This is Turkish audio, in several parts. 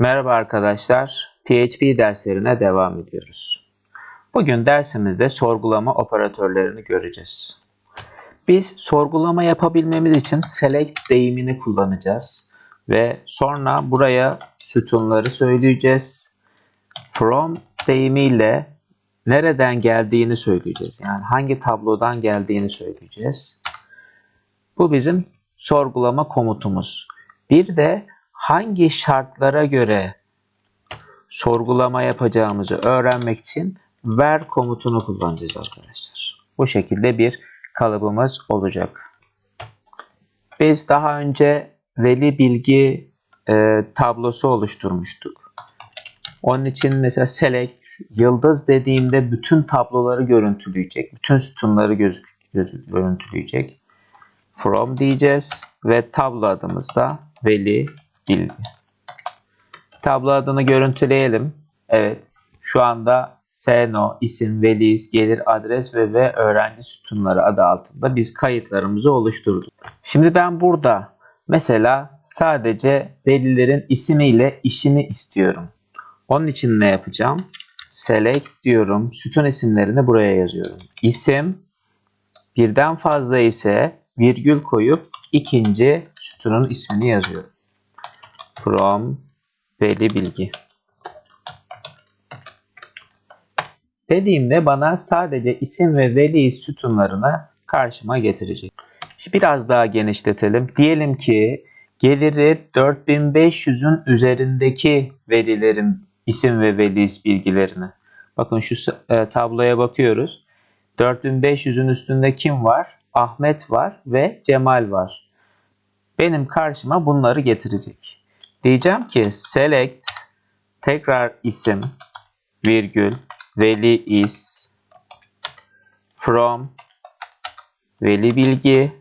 Merhaba arkadaşlar. PHP derslerine devam ediyoruz. Bugün dersimizde sorgulama operatörlerini göreceğiz. Biz sorgulama yapabilmemiz için select deyimini kullanacağız ve sonra buraya sütunları söyleyeceğiz. From deyimiyle nereden geldiğini söyleyeceğiz. Yani hangi tablodan geldiğini söyleyeceğiz. Bu bizim sorgulama komutumuz. Bir de hangi şartlara göre sorgulama yapacağımızı öğrenmek için ver komutunu kullanacağız arkadaşlar. Bu şekilde bir kalıbımız olacak. Biz daha önce veli bilgi e, tablosu oluşturmuştuk. Onun için mesela select yıldız dediğimde bütün tabloları görüntüleyecek. Bütün sütunları göz, görüntüleyecek. From diyeceğiz ve tablo adımız veli bilgi. Tablo adını görüntüleyelim. Evet. Şu anda SNO, isim, veliz, gelir, adres ve ve öğrenci sütunları adı altında biz kayıtlarımızı oluşturduk. Şimdi ben burada mesela sadece velilerin ismiyle işini istiyorum. Onun için ne yapacağım? Select diyorum. Sütun isimlerini buraya yazıyorum. İsim birden fazla ise virgül koyup ikinci sütunun ismini yazıyorum. From veli bilgi. Dediğimde bana sadece isim ve veli sütunlarını karşıma getirecek. Şimdi biraz daha genişletelim. Diyelim ki geliri 4500'ün üzerindeki verilerin isim ve veli bilgilerini. Bakın şu e, tabloya bakıyoruz. 4500'ün üstünde kim var? Ahmet var ve Cemal var. Benim karşıma bunları getirecek. Diyeceğim ki select tekrar isim virgül veli is from veli bilgi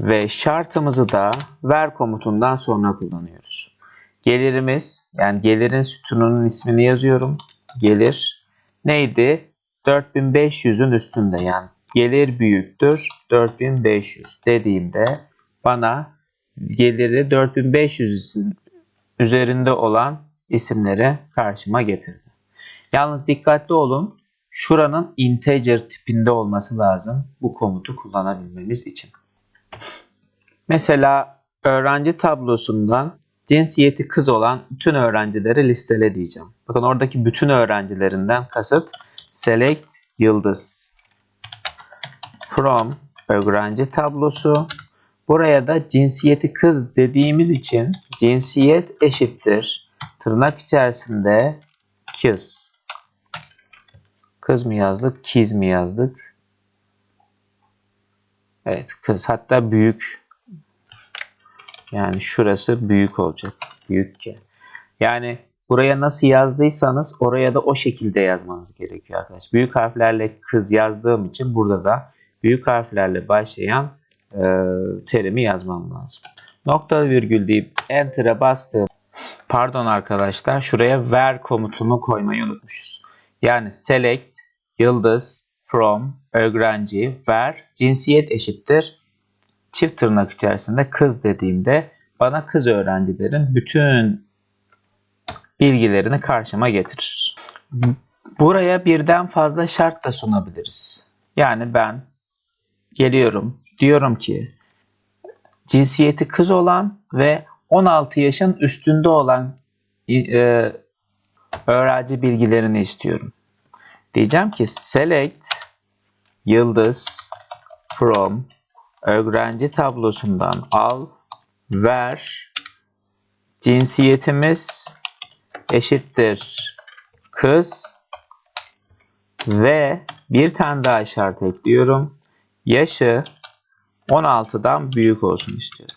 ve şartımızı da ver komutundan sonra kullanıyoruz. Gelirimiz yani gelirin sütununun ismini yazıyorum. Gelir neydi? 4500'ün üstünde yani gelir büyüktür 4500 dediğimde bana geliri 4500'ün üzerinde olan isimleri karşıma getirdi. Yalnız dikkatli olun. Şuranın integer tipinde olması lazım bu komutu kullanabilmemiz için. Mesela öğrenci tablosundan cinsiyeti kız olan bütün öğrencileri listele diyeceğim. Bakın oradaki bütün öğrencilerinden kasıt select yıldız. From öğrenci tablosu. Buraya da cinsiyeti kız dediğimiz için cinsiyet eşittir. Tırnak içerisinde kız. Kız mı yazdık, kiz mi yazdık? Evet kız. Hatta büyük. Yani şurası büyük olacak. Büyük ki. Yani buraya nasıl yazdıysanız oraya da o şekilde yazmanız gerekiyor arkadaşlar. Büyük harflerle kız yazdığım için burada da büyük harflerle başlayan e, terimi yazmam lazım. Nokta virgül deyip enter'a bastığım pardon arkadaşlar şuraya ver komutunu koymayı unutmuşuz. Yani select yıldız from öğrenci ver cinsiyet eşittir çift tırnak içerisinde kız dediğimde bana kız öğrencilerin bütün bilgilerini karşıma getirir. Buraya birden fazla şart da sunabiliriz. Yani ben geliyorum diyorum ki cinsiyeti kız olan ve 16 yaşın üstünde olan e, öğrenci bilgilerini istiyorum. Diyeceğim ki select yıldız from öğrenci tablosundan al ver cinsiyetimiz eşittir kız ve bir tane daha işaret ekliyorum. Yaşı 16'dan büyük olsun istiyorum.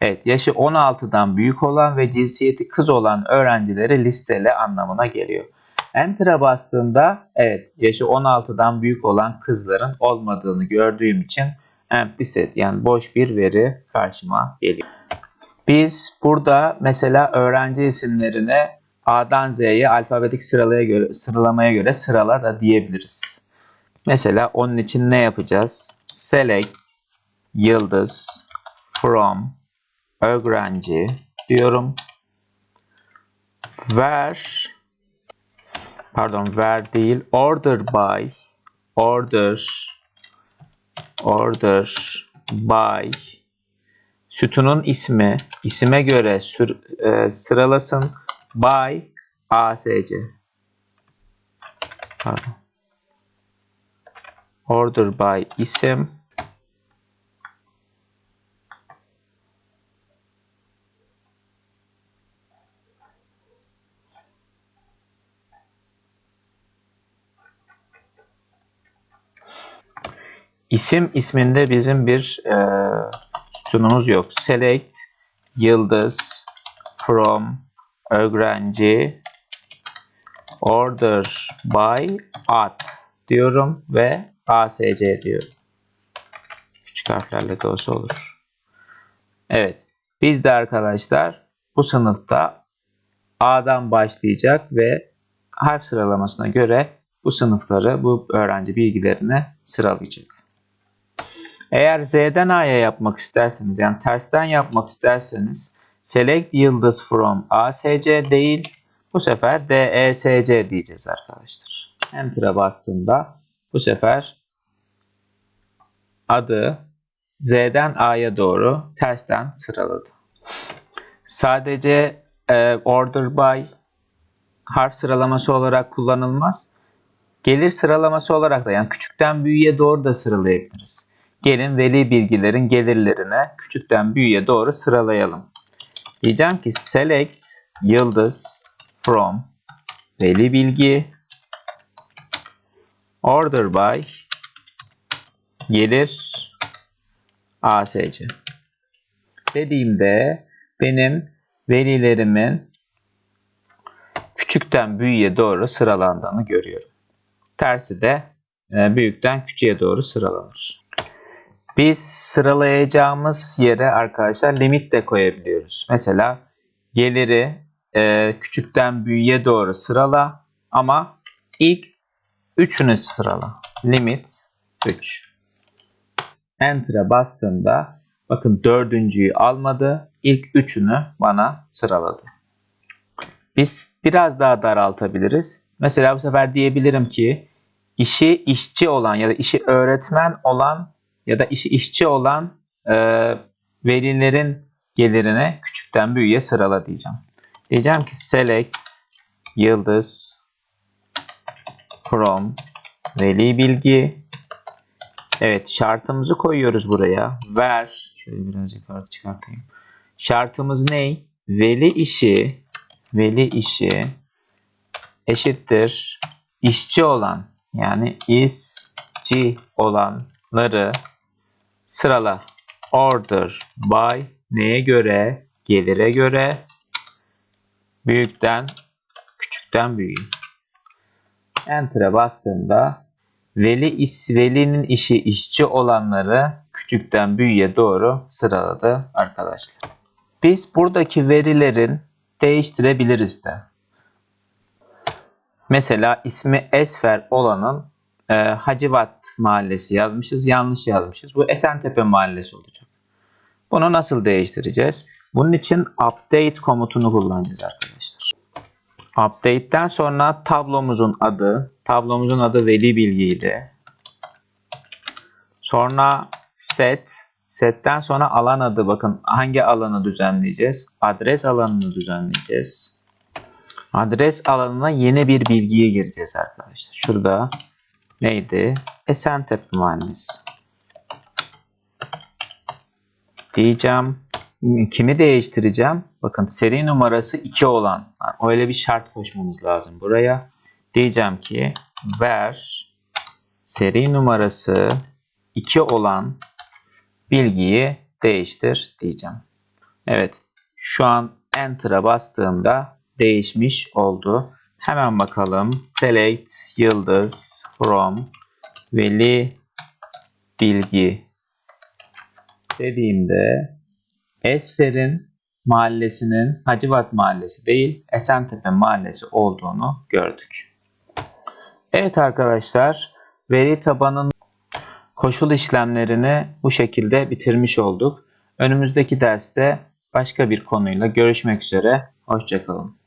Evet, yaşı 16'dan büyük olan ve cinsiyeti kız olan öğrencileri listele anlamına geliyor. Enter'a bastığımda evet yaşı 16'dan büyük olan kızların olmadığını gördüğüm için empty set yani boş bir veri karşıma geliyor. Biz burada mesela öğrenci isimlerine A'dan Z'ye alfabetik sıralaya göre, sıralamaya göre sırala da diyebiliriz. Mesela onun için ne yapacağız? Select yıldız from öğrenci diyorum. Where pardon where değil order by order order by. Sütunun ismi isime göre sür, e, sıralasın. By ASC pardon. Order by isim İsim isminde bizim bir e, sütunumuz yok. Select yıldız from öğrenci order by at diyorum ve ASC diyorum. Küçük harflerle de olsa olur. Evet. Biz de arkadaşlar bu sınıfta A'dan başlayacak ve harf sıralamasına göre bu sınıfları, bu öğrenci bilgilerini sıralayacak. Eğer Z'den A'ya yapmak isterseniz yani tersten yapmak isterseniz select yıldız from ASC değil bu sefer DESC diyeceğiz arkadaşlar. Enter'a bastığımda bu sefer adı Z'den A'ya doğru tersten sıraladı. Sadece e, order by harf sıralaması olarak kullanılmaz. Gelir sıralaması olarak da yani küçükten büyüğe doğru da sıralayabiliriz. Gelin veli bilgilerin gelirlerine küçükten büyüğe doğru sıralayalım. Diyeceğim ki select yıldız from veli bilgi order by gelir ASC. Dediğimde benim velilerimin küçükten büyüğe doğru sıralandığını görüyorum. Tersi de e, büyükten küçüğe doğru sıralanır. Biz sıralayacağımız yere arkadaşlar limit de koyabiliyoruz. Mesela geliri e, küçükten büyüğe doğru sırala ama ilk üçünü sırala. Limit 3. Enter'a bastığımda bakın dördüncüyü almadı. İlk üçünü bana sıraladı. Biz biraz daha daraltabiliriz. Mesela bu sefer diyebilirim ki işi işçi olan ya da işi öğretmen olan ya da işi işçi olan e, velilerin gelirine küçükten büyüğe sırala diyeceğim. Diyeceğim ki select yıldız from veli bilgi Evet şartımızı koyuyoruz buraya. Ver. Şöyle biraz yukarı çıkartayım. Şartımız ne? Veli işi veli işi eşittir işçi olan yani isci olanları sırala. Order by neye göre? Gelire göre büyükten küçükten büyüğe. Enter'a bastığımda veli is, velinin işi işçi olanları küçükten büyüğe doğru sıraladı arkadaşlar. Biz buradaki verilerin değiştirebiliriz de. Mesela ismi Esfer olanın e, Hacivat Mahallesi yazmışız. Yanlış yazmışız. Bu Esentepe Mahallesi olacak. Bunu nasıl değiştireceğiz? Bunun için update komutunu kullanacağız arkadaşlar. Update'ten sonra tablomuzun adı, tablomuzun adı veli bilgiydi. Sonra set, setten sonra alan adı bakın hangi alanı düzenleyeceğiz? Adres alanını düzenleyeceğiz. Adres alanına yeni bir bilgiye gireceğiz arkadaşlar. Şurada neydi? Esentepe Mahallesi. Diyeceğim. Kimi değiştireceğim? Bakın seri numarası 2 olan. Yani öyle bir şart koşmamız lazım buraya. Diyeceğim ki ver seri numarası 2 olan bilgiyi değiştir diyeceğim. Evet. Şu an Enter'a bastığımda değişmiş oldu. Hemen bakalım. Select yıldız from veli bilgi dediğimde Esfer'in mahallesinin Hacivat Mahallesi değil Esentepe Mahallesi olduğunu gördük. Evet arkadaşlar veri tabanın koşul işlemlerini bu şekilde bitirmiş olduk. Önümüzdeki derste başka bir konuyla görüşmek üzere. Hoşçakalın.